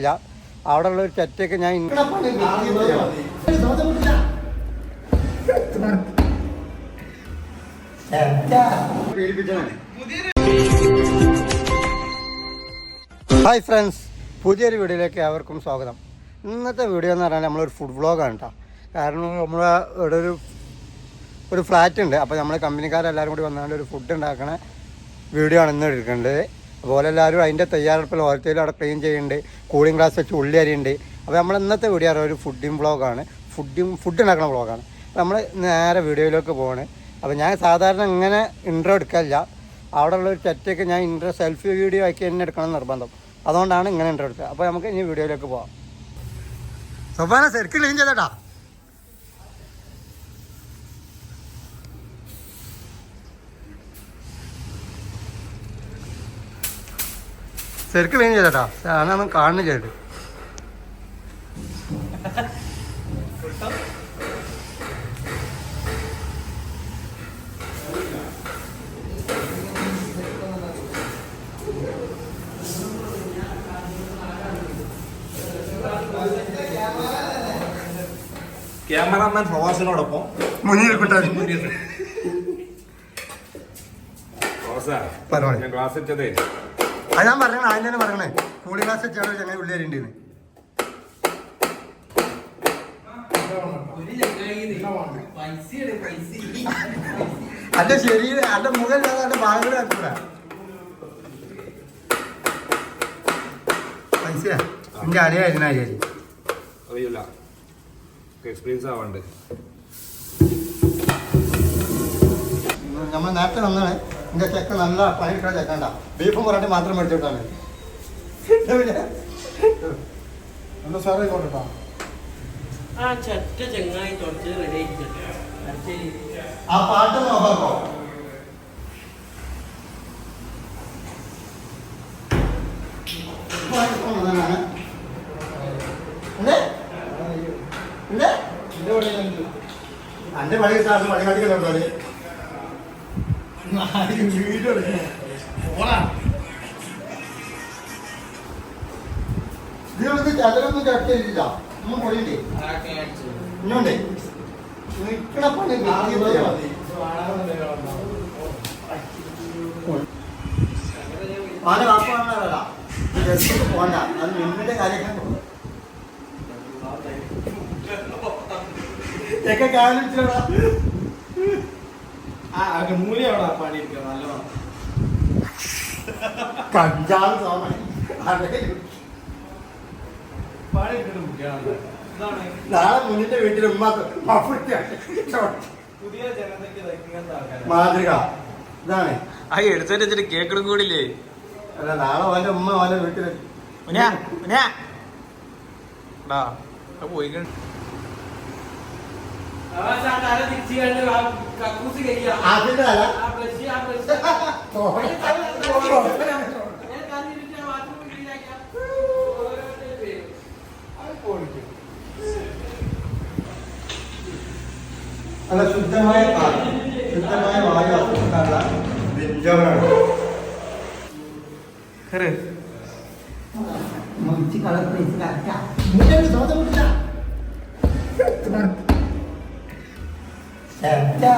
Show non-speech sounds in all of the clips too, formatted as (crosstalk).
ഇല്ല. അവിടെ ഉള്ള ഒരു തെറ്റൊക്കെ ഞാൻ ഹായ് ഫ്രണ്ട്സ് പുതിയൊരു വീഡിയോയിലേക്ക് ഏവർക്കും സ്വാഗതം. ഇന്നത്തെ വീഡിയോ എന്ന് പറഞ്ഞാൽ നമ്മളൊരു ഫുഡ് വ്ളോഗാണ് കേട്ടോ കാരണം നമ്മൾ ഇവിടെ ഒരു ഒരു ഫ്ലാറ്റ് ഉണ്ട്. അപ്പോൾ നമ്മൾ കമ്പനിക്കാരെല്ലാവരും കൂടി വന്നാണ്ട് ഒരു ഫുഡ് ഉണ്ടാക്കണ വീഡിയോ ആണ് ഇന്ന് എടുക്കേണ്ടത്. അതുപോലെ എല്ലാവരും അതിന്റെ തയ്യാറെടുപ്പിൽ ഓരോരുത്തരും അവിടെ ക്ലീൻ ചെയ്യുന്നുണ്ട്. കൂളിംഗ് ഗ്ലാസ് വെച്ച് ഉള്ളി അരിയുണ്ട് അപ്പോൾ നമ്മൾ ഇന്നത്തെ വീഡിയോ ഒരു ഫുഡിങ് ബ്ലോഗാണ് ഫുഡിങ് ഫുഡ് ഉണ്ടാക്കുന്ന ബ്ലോഗാണ് അപ്പോൾ നമ്മൾ നേരെ വീഡിയോയിലേക്ക് പോവാണ്. അപ്പോൾ ഞാൻ സാധാരണ ഇങ്ങനെ ഇൻട്രോ എടുക്കില്ല അവിടെ ഉള്ള ഒരു ചെറ്റൊക്കെ ഞാൻ ഇൻട്രോ സെൽഫി വീഡിയോ ആക്കി തന്നെ എടുക്കണം നിർബന്ധം. അതുകൊണ്ടാണ് ഇങ്ങനെ ഇൻട്രോ എടുക്കുക അപ്പോൾ നമുക്ക് ഇനി വീഡിയോയിലേക്ക് പോവാം. സൊഫാന ശരിക്കും ക്ലീൻ ചെയ്തേട്ടാ. ശരിക്കും ക്ലീൻ ചെയ്തേട്ടാ ഞാനൊന്നും കാണുന്നു ചേട്ടൻ ക്യാമറാമാൻ പ്രവാസിനോടൊപ്പം മുന്നിൽ കിട്ടാൻ പ്രവാസാ. ഞാൻ ക്ലാസ് വെച്ചതേ. അത് ഞാൻ പറഞ്ഞു ആദ്യം തന്നെ പറയണേ കൂളി ഗ്ലാസ് വെച്ചാണ് ചങ്ങനെ ഉള്ളി അരിണ്ടീന്ന് അന്റെ ശരീരം അന്റെ മുഖം അന്റെ ഭാഗങ്ങൾ പൈസ എന്റെ അറിയായിരുന്നു ആചാരി അറിയില്ല എക്സ്പീരിയൻസ് ആവാണ്ട്. നമ്മൾ നേരത്തെ വന്നാണ് എന്റെ ചെക്ക നല്ല പണിയെടുക്കുന്ന ചെക്കണ്ട ബീഫും പൊറോട്ടി മാത്രം മേടിച്ചിട്ടാണ് നല്ല സാറേ കൊണ്ടാ ആ ചറ്റ ചെങ്ങായി തുടച്ച് റെഡി ആ പാട്ട് നോക്കാക്കോ അന്റെ പണി സാറിന് പണി കാട്ടിക്കുന്നുണ്ടോ വീഡിയോ ഇതിനൊന്നും ചതലൊന്നും ചെയ്തില്ല ഒന്നും പൊടിയില്ലേ ഇന്നുണ്ടേ നിക്കണ പണി പല വാപ്പാണല്ല പോണ്ട. അത് നിന്നിന്റെ കാര്യങ്ങൾ ഒക്കെ കാണിച്ചോടാ മൂലി അവിടെ പണിയിരിക്കുക നല്ലോണം കഞ്ചാവ് സോമൻ മുഖ്യാണ് ഇതാണ് നാളെ മുന്നിന്റെ വീട്ടിൽ ഉമ്മ പുതിയ ജനതയ്ക്ക് മാതൃക. ഇതാണ്. ആ എടുത്തിട്ട് വെച്ചിട്ട് കേക്കിടും കൂടില്ലേ അല്ല നാളെ ഓന്റെ ഉമ്മ ഓന്റെ വീട്ടിൽ പോയി കണ്ട്. അതിന്റെ അല്ല ശുദ്ധമായ ശുദ്ധമായ ആ ബ്രഷ് നല്ല ശുദ്ധമായ കാറ്റ് ശുദ്ധമായ വായു ആസ്വദിക്കാനുള്ള വ്യഞ്ജനമാണ് കേറ്.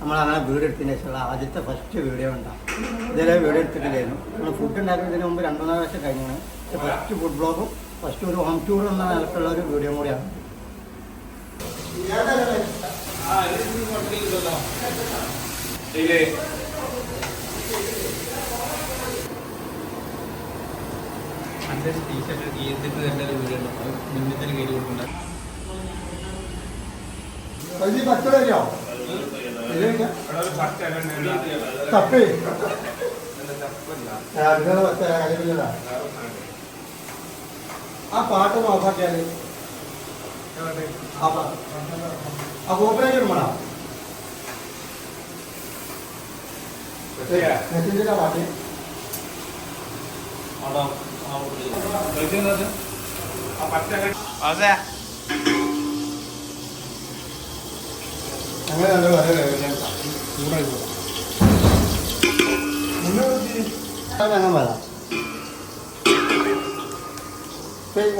നമ്മളങ്ങനെ വീട് എടുത്തതിന് ശേഷമുള്ള ആദ്യത്തെ ഫസ്റ്റ് വീഡിയോ ഉണ്ടാവും ഇതിലെ വീഡിയോ എടുത്തിട്ടില്ലായിരുന്നു നമ്മൾ ഫുഡ് ഉണ്ടാക്കുന്നതിന് മുമ്പ് രണ്ടു മൂന്ന് വർഷം കഴിഞ്ഞാണ് ഫസ്റ്റ് ഫുഡ് ബ്ലോഗും ഫസ്റ്റ് ഒരു ഹോം ടൂർ എന്ന നിലക്കുള്ള ഒരു വീഡിയോ കൂടിയാണ്. ടീഷർട്ട് ചെയ്തിട്ട് തന്നെ ഒരു. അത് മുന്നിൽ തന്നെ കയറി കൊടുക്കണ്ട. തപ്പേ. ആ പാട്ട് നോക്കാക്കിയാൽ? ആ പാട്ട് പാട്ട്? ആ പച്ച അതെ. അങ്ങനെ നല്ല വരാം.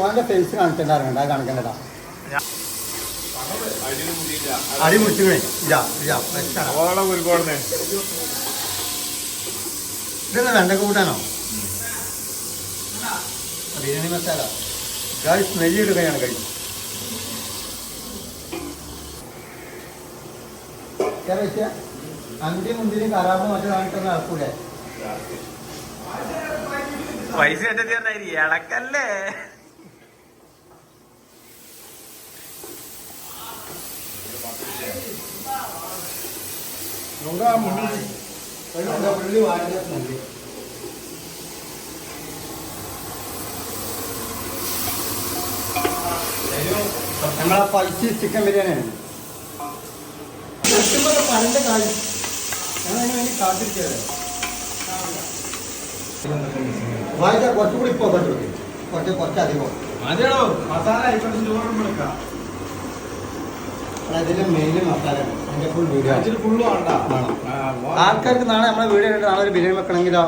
ഓന്റെ ഫേസ് കാണിക്കണ്ട അത് കാണിക്കണ്ടടാ. അടി മുറിച്ചുകളെ ഇതാ ഇതാ ഇതെന്താ വെണ്ടക്ക കൂട്ടാനോ? ബിരിയാണി മസാല. ഗായ് സ്മെല്ല് എടുക്കുകയാണ് കഴിച്ചു അഞ്ച് മുന്തിരി കറാമ്പ് മറ്റു കാണിക്കുന്ന നടക്കൂലേ? പൈസ എന്റെ ഇളക്കല്ലേ? വാങ്ങിയ സ്മെല്ല് നമ്മളെ പൈസ ചിക്കൻ ബിരിയാണിയാണ് പണ്ട് കാര്യം ഞങ്ങളതിന് വേണ്ടി കാത്തിരിക്കരുത് വായിച്ച കുറച്ചുകൂടി ഇപ്പോൾ കുറച്ച് കുറച്ച് അധികം മതിയാണോ മസാല ഐറ്റംസ് ചോറും എടുക്കാം ഇതിന്റെ മെയിൻ മസാല അതിന്റെ ഫുൾ വീഡിയോ ഫുള്ള്. ആൾക്കാർക്ക് നാളെ നമ്മളെ വീഡിയോ കണ്ടിട്ട് നാളെ ഒരു ബിരിയാണി വെക്കണമെങ്കിലോ?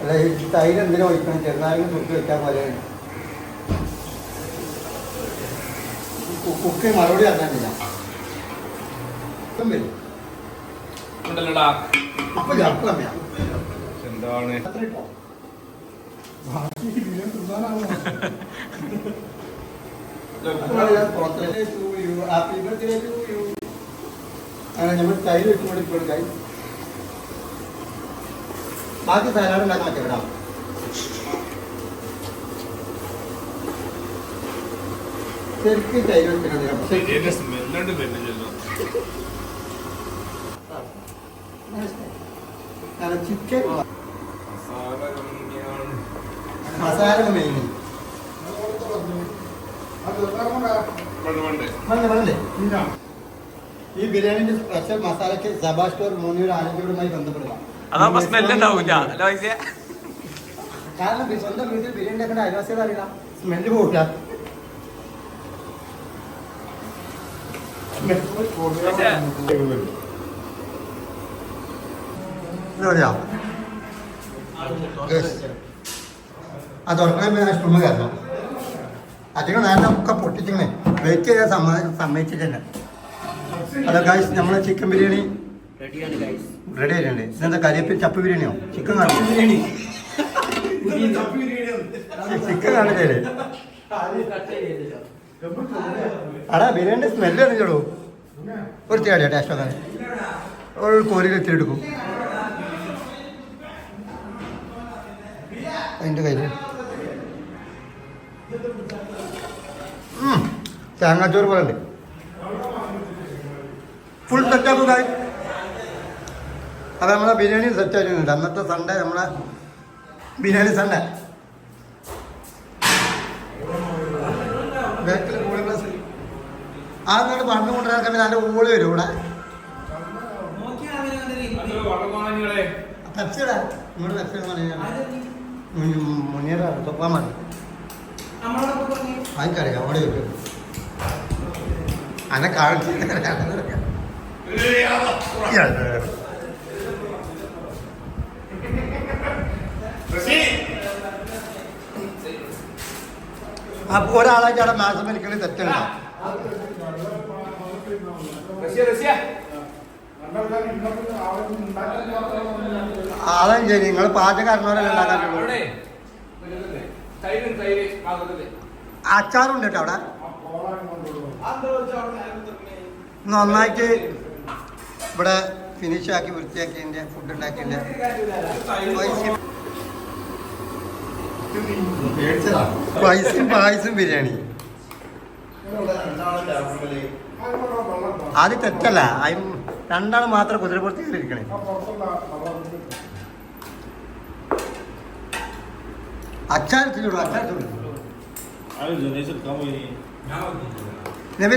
അല്ല ഈ തൈര് എന്തിനാ ഒഴിക്കണം? ചെറുനാരങ്ങ തുറക്കി വെക്കാൻ പോലെയാണ് കുക്ക് മറുപടി അറിഞ്ഞില്ല ഇപ്പം വരും. ഉണ്ടല്ലോടാ? ഞാൻ എന്താണ്? നമ്മൾ തൈര് ഇട്ട് കൂടി കൊടുക്കായി ബാക്കി സലാഡ് ഉണ്ടാക്കാൻ പറ്റില്ല ശരിക്കും തൈര് വെച്ചിട്ടുണ്ട് ചിക്കൻ മസാല മെയിൻ ഈ ബിരിയാണിന്റെ സ്പെഷ്യൽ മസാലയ്ക്ക് സബാ സ്റ്റോർ ആരോഗ്യവുമായി ബന്ധപ്പെടുക അതാവുമ്പോ സ്മെല്ല് ഉണ്ടാവില്ല അല്ല പൈസ കാരണം സ്വന്തം വീട്ടിൽ ബിരിയാണി ഉണ്ടാക്കേണ്ട അയൽവാസികൾ അറിയില്ല. സ്മെല്ല് പോകില്ല അത് ഉറക്കണ സ്റ്റുമ്മ കയറണം അധികം നേരം ഒക്കെ പൊട്ടിച്ചിങ്ങനെ വെയിറ്റ് ചെയ്യാൻ സമ്മ സമ്മതിച്ചിട്ടുണ്ട് ഹലോ ഗായ്സ് നമ്മളെ ചിക്കൻ ബിരിയാണി റെഡിയാണ് ഗൈസ് റെഡി ആയിട്ടുണ്ട്. ഇതെന്താ കരിയപ്പിൽ ചപ്പ് ബിരിയാണിയോ? ചിക്കൻ കാണും ബിരിയാണി. ചിക്കൻ കാണില്ലേ അടാ ബിരിയാണി സ്മെല്ല് അറിഞ്ഞോളൂ ഒരു തേടിയാ ടേസ്റ്റ് ഒക്കെ ഒരു കോരിയിൽ എത്തി എടുക്കും അതിന്റെ കയ്യിൽ തേങ്ങാച്ചോറ് പറയണ്ടേ? ഫുൾ സെറ്റാക്കും കായ് അത് നമ്മളെ ബിരിയാണി സെറ്റ് ആയിട്ടുണ്ട് അന്നത്തെ സൺഡേ നമ്മളെ ബിരിയാണി സൺഡേ ബാക്കിൽ കൂളിംഗ് ഗ്ലാസ് ആ എന്നിട്ട് പണ്ട് കൊണ്ടുവരാൻ സമയത്ത് അതിന്റെ ഊളി വരും ഇവിടെ. പെപ്സിടാ ഇങ്ങോട്ട് പെപ്സി മുന്നേറാ തൊപ്പാൻ മതി. അതിക്കറിയാം അവിടെ വരും അന്നെ കാണിച്ചു അപ്പൊ ഒരാളായിട്ട് അവിടെ മാസം മരിക്കണേ തെറ്റുണ്ടോ അതാ ശരി നിങ്ങൾ പാചകക്കാരനോരല്ലേ അച്ചാറുണ്ട് കേട്ടോ അവിടെ ആ പോളാൻ കൊണ്ടുള്ളൂ ഇന്ന് നന്നായിട്ട് ഇവിടെ ഫിനിഷ് ആക്കി വൃത്തിയാക്കിയതിന്റെ ഫുഡ് ഉണ്ടാക്കിയതിന്റെ പൈസയും പായസം ബിരിയാണി. അത് തെറ്റല്ല. അതിന് രണ്ടാൾ മാത്രം കുതിരപ്പുറത്ത് കയറിയിരിക്കണേ. ആ പുറത്തുള്ള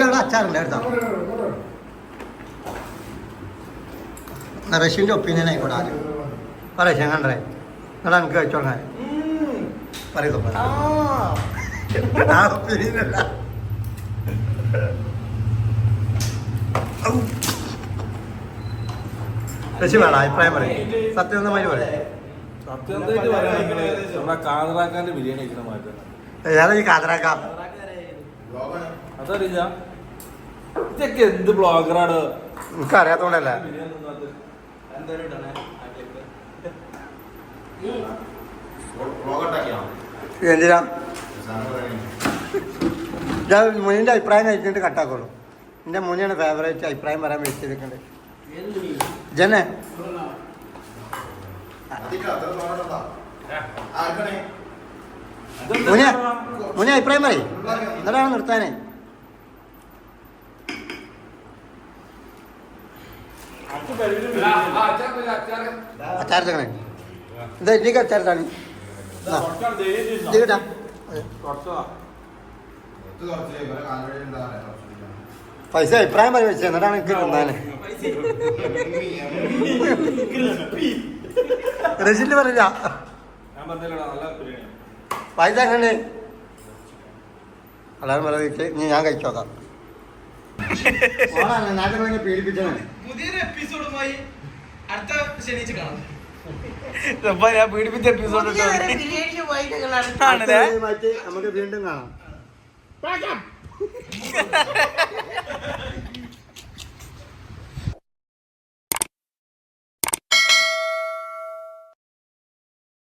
അവിടെ അച്ചാറുണ്ട് എടുത്താ. റഷ്യന്റെ ഒപ്പീനിയൻ ആയിക്കോട്ടെ ആദ്യം. പറയാ ചെങ്ങണ്ടേ എന്നാ എനിക്ക് തുടങ്ങാൻ പറയുന്നു വേണം അഭിപ്രായം പറയും. സത്യസന്ധമായി പറയാം. നമ്മുടെ കാതറാക്കാന്റെ ബിരിയാണി കഴിക്കണ മാറ്റം ഏതാ ഈ കാതറാക്കാം. അതറിയില്ല. ഇതൊക്കെ എന്ത് ബ്ലോഗറാണ് എനിക്ക് അറിയാത്തോണ്ടല്ല. എന്തിനാ? ഞാൻ മുനിന്റെ അഭിപ്രായം കഴിച്ചിട്ട് കട്ടാക്കുള്ളൂ. എന്റെ മുനിയാണ് ഫേവറേറ്റ് അഭിപ്രായം പറയാൻ തുണി? ജനെ മുനിയ മുനിയ അഭിപ്രായം പറയും. എന്നിട്ടാണ് നിർത്താനേ? എന്താ അച്ചാരത്താണ്. ഇടിക്കട്ടാ പൈസ അഭിപ്രായം പറയും വെച്ചത് എന്നിട്ടാണ് എനിക്ക് തിന്നാനേ (laughs) റെസിറ്റ് പറയില്ല. ഞാൻ നല്ല ബിരിയാണി പൈസ എങ്ങനെ അല്ലാതെ പറയാ ഇനി ഞാൻ കഴിച്ചോക്കാം പുതിയൊരു എപ്പിസോഡുമായി അടുത്ത ശനിയാഴ്ച കാണാം. ഞാൻ പീഡിപ്പിച്ച എപ്പിസോഡ്? നമുക്ക് വീണ്ടും കാണാം. (laughs)